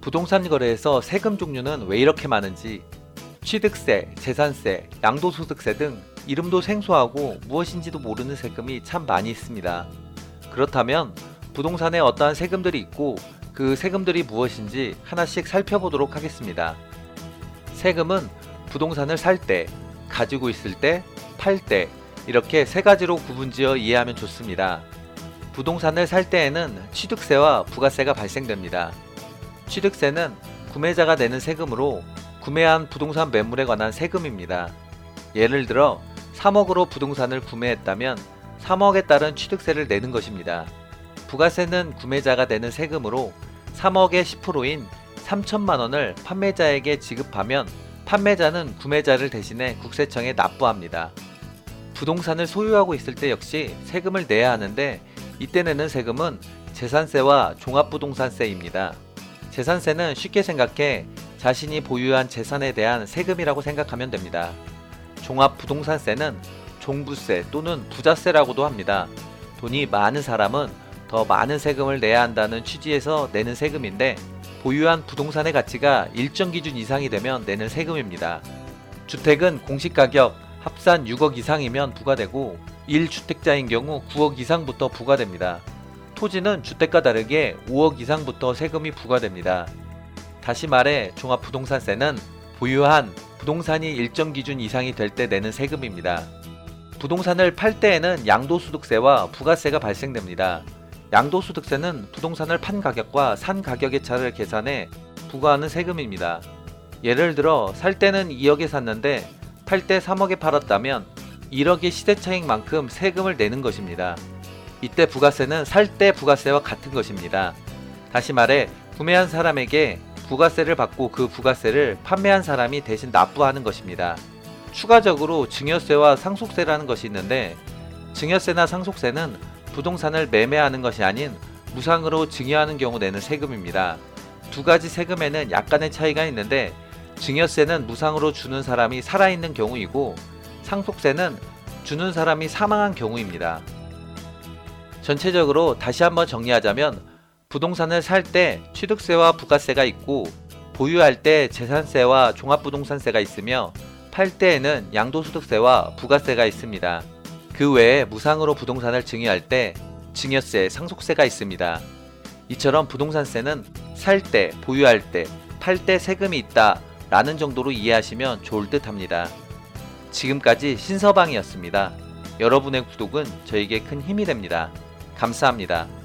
부동산 거래에서 세금 종류는 왜 이렇게 많은지 취득세, 재산세, 양도소득세 등 이름도 생소하고 무엇인지도 모르는 세금이 참 많이 있습니다. 그렇다면 부동산에 어떠한 세금들이 있고 그 세금들이 무엇인지 하나씩 살펴보도록 하겠습니다. 세금은 부동산을 살 때, 가지고 있을 때, 팔 때, 이렇게 세 가지로 구분지어 이해하면 좋습니다. 부동산을 살 때에는 취득세와 부가세가 발생됩니다. 취득세는 구매자가 내는 세금으로 구매한 부동산 매물에 관한 세금입니다. 예를 들어 3억으로 부동산을 구매했다면 3억에 따른 취득세를 내는 것입니다. 부가세는 구매자가 내는 세금으로 3억의 10%인 3천만 원을 판매자에게 지급하면 판매자는 구매자를 대신해 국세청에 납부합니다. 부동산을 소유하고 있을 때 역시 세금을 내야 하는데 이때 내는 세금은 재산세와 종합부동산세입니다. 재산세는 쉽게 생각해 자신이 보유한 재산에 대한 세금이라고 생각하면 됩니다. 종합부동산세는 종부세 또는 부자세라고도 합니다. 돈이 많은 사람은 더 많은 세금을 내야 한다는 취지에서 내는 세금인데 보유한 부동산의 가치가 일정 기준 이상이 되면 내는 세금입니다. 주택은 공시가격 합산 6억 이상이면 부과되고 1주택자인 경우 9억 이상부터 부과됩니다. 토지는 주택과 다르게 5억 이상부터 세금이 부과됩니다. 다시 말해 종합부동산세는 보유한 부동산이 일정 기준 이상이 될 때 내는 세금입니다. 부동산을 팔 때에는 양도소득세와 부가세가 발생됩니다. 양도소득세는 부동산을 판 가격과 산 가격의 차를 계산해 부과하는 세금입니다. 예를 들어 살 때는 2억에 샀는데 팔 때 3억에 팔았다면 1억의 시세차익만큼 세금을 내는 것입니다. 이때 부가세는 살 때 부가세와 같은 것입니다. 다시 말해 구매한 사람에게 부가세를 받고 그 부가세를 판매한 사람이 대신 납부하는 것입니다. 추가적으로 증여세와 상속세라는 것이 있는데 증여세나 상속세는 부동산을 매매하는 것이 아닌 무상으로 증여하는 경우 내는 세금입니다. 두 가지 세금에는 약간의 차이가 있는데 증여세는 무상으로 주는 사람이 살아있는 경우이고 상속세는 주는 사람이 사망한 경우입니다. 전체적으로 다시 한번 정리하자면 부동산을 살 때 취득세와 부가세가 있고 보유할 때 재산세와 종합부동산세가 있으며 팔 때에는 양도소득세와 부가세가 있습니다. 그 외에 무상으로 부동산을 증여할 때 증여세, 상속세가 있습니다. 이처럼 부동산세는 살 때, 보유할 때, 팔 때 세금이 있다 라는 정도로 이해하시면 좋을 듯 합니다. 지금까지 신서방이었습니다. 여러분의 구독은 저에게 큰 힘이 됩니다. 감사합니다.